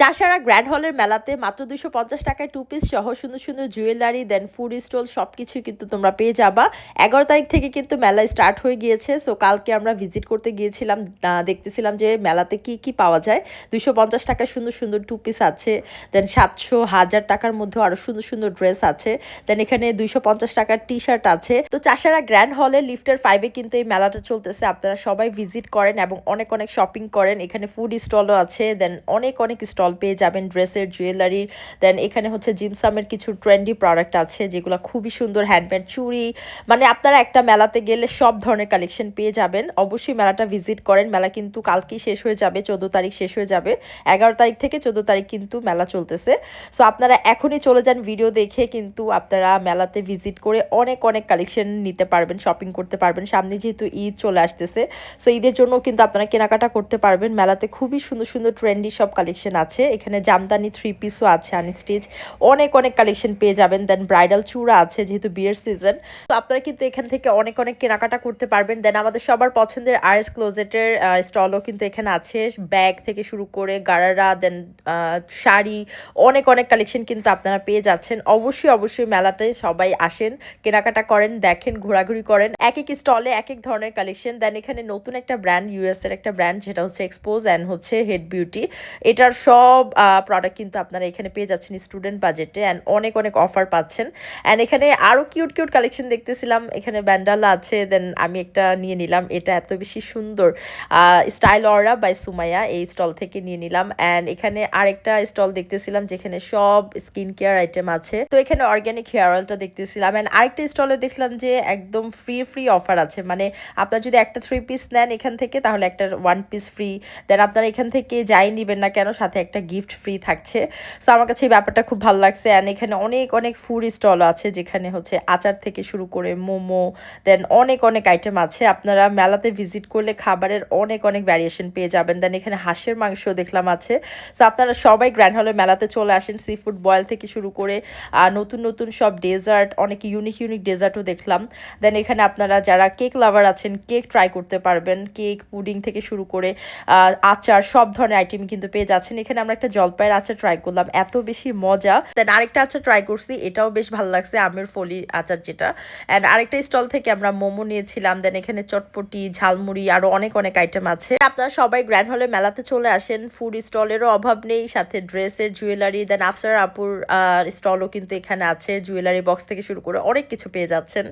Chashara grand হলের মেলাতে মাত্র দুশো পঞ্চাশ টাকায় টু পিস সহ সুন্দর সুন্দর জুয়েলারি দেন ফুড স্টল সব কিছুই কিন্তু তোমরা পেয়ে যাবা। এগারো তারিখ থেকে কিন্তু মেলা স্টার্ট হয়ে গিয়েছে সো কালকে আমরা ভিজিট করতে গিয়েছিলাম দেখতেছিলাম যে মেলাতে কি কি পাওয়া যায়। দুশো পঞ্চাশ টাকায় সুন্দর সুন্দর টু পিস আছে দেন সাতশো হাজার টাকার মধ্যে আরও সুন্দর সুন্দর ড্রেস আছে দেন এখানে দুইশো পঞ্চাশ টাকার টি শার্ট আছে। তো চাষারা গ্র্যান্ড হলে লিফটার ফাইভে কিন্তু এই মেলাটা চলতেছে, আপনারা সবাই ভিজিট করেন এবং অনেক অনেক শপিং করেন। এখানে ফুড স্টলও আছে দেন অনেক অনেক স্টল পেয়ে যাবেন ড্রেসের জুয়েলারি দেন এখানে হচ্ছে জিমসামের কিছু ট্রেন্ডি প্রোডাক্ট আছে, যেগুলো খুবই সুন্দর হ্যান্ডমেড চুড়ি। মানে আপনারা একটা মেলাতে গেলে সব ধরনের কালেকশন পেয়ে যাবেন। অবশ্যই মেলাটা ভিজিট করেন। মেলা কিন্তু কালকেই শেষ হয়ে যাবে, চোদ্দ তারিখ শেষ হয়ে যাবে। এগারো তারিখ থেকে চোদ্দ তারিখ কিন্তু মেলা চলতেছে। সো আপনারা এখনই চলে যান ভিডিও দেখে, কিন্তু আপনারা মেলাতে ভিজিট করে অনেক অনেক কালেকশন নিতে পারবেন শপিং করতে পারবেন। সামনে যেহেতু ঈদ চলে আসতেছে সো ঈদের জন্য কিন্তু আপনারা কেনাকাটা করতে পারবেন। মেলাতে খুবই সুন্দর সুন্দর ট্রেন্ডি সব কালেকশন আছে। এখানে জামদানি থ্রি পিসও আছে আনস্টিচ অনেক অনেক কালেকশন পেয়ে যাবেন। দেন ব্রাইডাল চূড়া আছে যেহেতু বিয়ের সিজন তো আপনারা কিন্তু এখান থেকে অনেক অনেক কেনাকাটা করতে পারবেন। দেন আমাদের সবার পছন্দের আর এস ক্লোজেটের স্টলও কিন্তু এখানে আছে। ব্যাগ থেকে শুরু করে গারারা দেন শাড়ি, অনেক অনেক কালেকশন কিন্তু আপনারা পেয়ে যাচ্ছেন। অবশ্যই অবশ্যই মেলাতে সবাই আসেন, কেনাকাটা করেন, দেখেন, ঘোরাঘুরি করেন। এক এক স্টলে এক এক ধরনের কালেকশন দেন এখানে নতুন একটা ব্র্যান্ড ইউএস এর একটা ব্র্যান্ড যেটা হচ্ছে এক্সপোজ অ্যান্ড হচ্ছে হেড বিউটি এটার সব প্রোডাক্ট কিন্তু আপনারা এখানে পেয়ে যাচ্ছেন স্টুডেন্ট বাজেটে অ্যান্ড অনেক অনেক অফার পাচ্ছেন। অ্যান্ড এখানে আরও কিউট কিউট কালেকশন দেখতেছিলাম। এখানে ব্যান্ডালা আছে দেন আমি একটা নিয়ে নিলাম। এটা এত বেশি সুন্দর। স্টাইল অরা বাই সুমাইয়া এই স্টল থেকে নিয়ে নিলাম। অ্যান্ড এখানে আরেকটা স্টল দেখতেছিলাম যেখানে সব স্কিন কেয়ার আইটেম আছে। তো এখানে অর্গ্যানিক হেয়ার অয়েলটা দেখতেছিলাম। অ্যান্ড আরেকটা স্টলে দেখলাম যে একদম ফ্রি ফ্রি অফার আছে। মানে আপনার যদি একটা থ্রি পিস নেন এখান থেকে, তাহলে একটা ওয়ান পিস ফ্রি দেন আপনারা এখান থেকে যাই নেবেন না কেন, সাথে একটা গিফট ফ্রি থাকছে। সো আমার কাছে এই ব্যাপারটা খুব ভালো লাগছে অ্যান্ড এখানে অনেক অনেক ফুড স্টল আছে যেখানে হচ্ছে আচার থেকে শুরু করে মোমো দেন অনেক অনেক আইটেম আছে। আপনারা মেলাতে ভিজিট করলে খাবারের অনেক অনেক ভ্যারিয়েশন পেয়ে যাবেন। দেন এখানে হাঁসের মাংস দেখলাম আছে। সো আপনারা সবাই গ্র্যান্ড হলের মেলাতে চলে আসেন সি ফুড বয়েল থেকে শুরু করে নতুন নতুন সব ডেজার্ট অনেক ইউনিক ইউনিক ডেজার্টও দেখলাম। দেন এখানে আপনারা যারা কেক লাভার আছেন কেক ট্রাই করতে পারবেন। কেক পুডিং থেকে শুরু করে আচার সব ধরনের আইটেম কিন্তু পেয়ে যাচ্ছেন। এখানে আমরা একটা জলপাইয়ের আচার ট্রাই করলাম, এত বেশি মজা। দেন আরেকটা আচার ট্রাই করছি, এটাও বেশ ভালো লাগছে, আমের ফলি আচার যেটা। অ্যান্ড আরেকটা স্টল থেকে আমরা মোমো নিয়েছিলাম দেন এখানে চটপটি, ঝালমুড়ি, আরও অনেক অনেক আইটেম আছে। আপনারা সবাই গ্র্যান্ড হলে মেলাতে চলে আসেন ফুড স্টলেরও অভাব নেই, সাথে ড্রেসের জুয়েলারি দেন আফসার আপুর স্টলও কিন্তু এখানে আছে জুয়েলারি বক্স থেকে শুরু করে অনেক কিছু পেয়ে যাচ্ছেন।